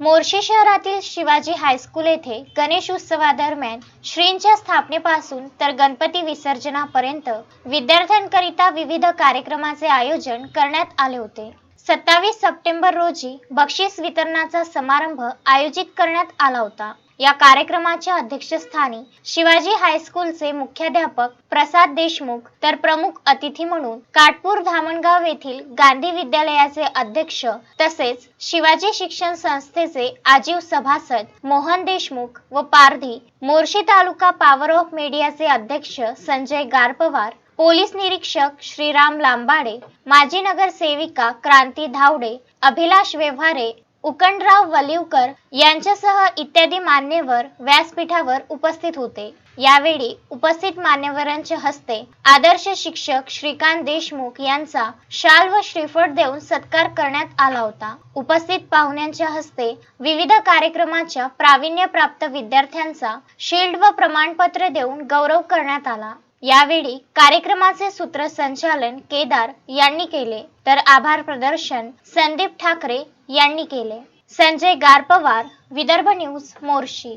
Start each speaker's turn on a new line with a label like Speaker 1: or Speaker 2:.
Speaker 1: मोर्शी शहरातील शिवाजी हायस्कूल येथे गणेश उत्सवादरम्यान श्रींच्या स्थापनेपासून तर गणपती विसर्जनापर्यंत विद्यार्थ्यांकरिता विविध कार्यक्रमाचे आयोजन करण्यात आले होते. सत्तावीस सप्टेंबर रोजी बक्षीस वितरणाचा समारंभ आयोजित करण्यात आला होता. या कार्यक्रमाच्या अध्यक्षस्थानी शिवाजी हायस्कूलचे मुख्याध्यापक प्रसाद देशमुख तर प्रमुख अतिथी म्हणून काटपूर धामणगाव येथील गांधी विद्यालयाचे अध्यक्ष तसेच शिवाजी शिक्षण संस्थेचे आजीव सभासद मोहन देशमुख व पारधी मोर्शी तालुका पॉवर ऑफ मीडियाचे अध्यक्ष संजय गारपवार पोलीस निरीक्षक श्रीराम लांबाडे माजी नगरसेविका क्रांती धावडे अभिलाष व्यवहारे उकंडराव वलिवकर यांच्यासह इत्यादी मान्यवर व्यासपीठावर उपस्थित होते. यावेळी उपस्थित मान्यवरांच्या हस्ते आदर्श शिक्षक श्रीकांत देशमुख यांचा शाल व श्रीफळ देऊन सत्कार करण्यात आला होता. उपस्थित पाहुण्यांच्या हस्ते विविध कार्यक्रमाच्या प्राविण्यप्राप्त विद्यार्थ्यांचा शिल्ड व प्रमाणपत्र देऊन गौरव करण्यात आला. यावेळी कार्यक्रमाचे सूत्रसंचालन केदार यांनी केले तर आभार प्रदर्शन संदीप ठाकरे यांनी केले. संजय गारपवार विदर्भ न्यूज मोर्शी.